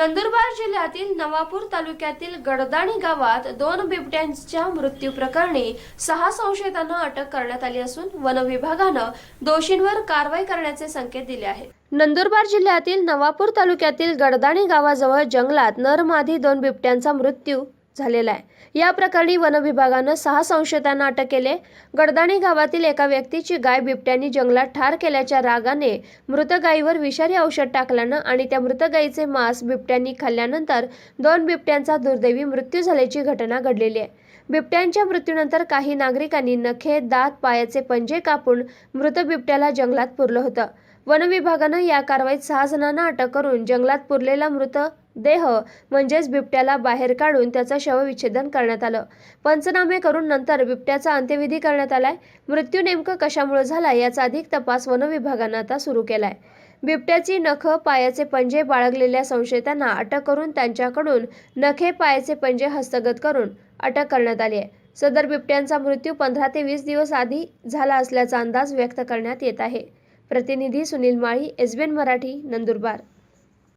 नंदुरबार जिल्ह्यातील नवापूर तालुक्यातील गडदाणी गावात दोन बिबट्यांच्या मृत्यू प्रकरणी सहा संशयितांना अटक करण्यात आली असून वन विभागानं दोषींवर कारवाई करण्याचे संकेत दिले आहेत. नंदुरबार जिल्ह्यातील नवापूर तालुक्यातील गडदाणी गावाजवळ जंगलात नरमादी दोन बिबट्यांचा मृत्यू झालेला आहे. या प्रकरणी वन विभागानं सहा संशयितांना अटक केले गडदाणी गावातील एका व्यक्तीची गाय बिबट्यांनी जंगलात ठार केल्याच्या रागाने मृत गायीवर विषारी औषध टाकल्यानं आणि त्या मृत गायीचे मांस बिबट्यांनी खाल्ल्यानंतर दोन बिबट्यांचा दुर्दैवी मृत्यू झाल्याची घटना घडलेली आहे. बिबट्यांच्या मृत्यूनंतर काही नागरिकांनी नखे दात पायाचे पंजे कापून मृत बिबट्याला जंगलात पुरलं होतं. वन विभागानं या कारवाईत सहा जणांना अटक करून जंगलात पुरलेला मृत देह म्हणजेच बिबट्याला बाहेर काढून त्याचं शवविच्छेदन करण्यात आलं. पंचनामे करून नंतर बिबट्याचा अंत्यविधी करण्यात आलाय. मृत्यू नेमकं कशामुळे झाला याचा अधिक तपास वन विभागानं आता सुरू केलाय. बिबट्याची नख पायाचे पंजे बाळगलेल्या संशयितांना अटक करून त्यांच्याकडून नखे पायाचे पंजे हस्तगत करून अटक करण्यात आली आहे सदर बिबट्यांचा मृत्यू पंधरा ते वीस दिवस आधी झाला असल्याचा अंदाज व्यक्त करण्यात येत आहे. प्रतिनिधी सुनील माळी एसबीएन मराठी नंदुरबार.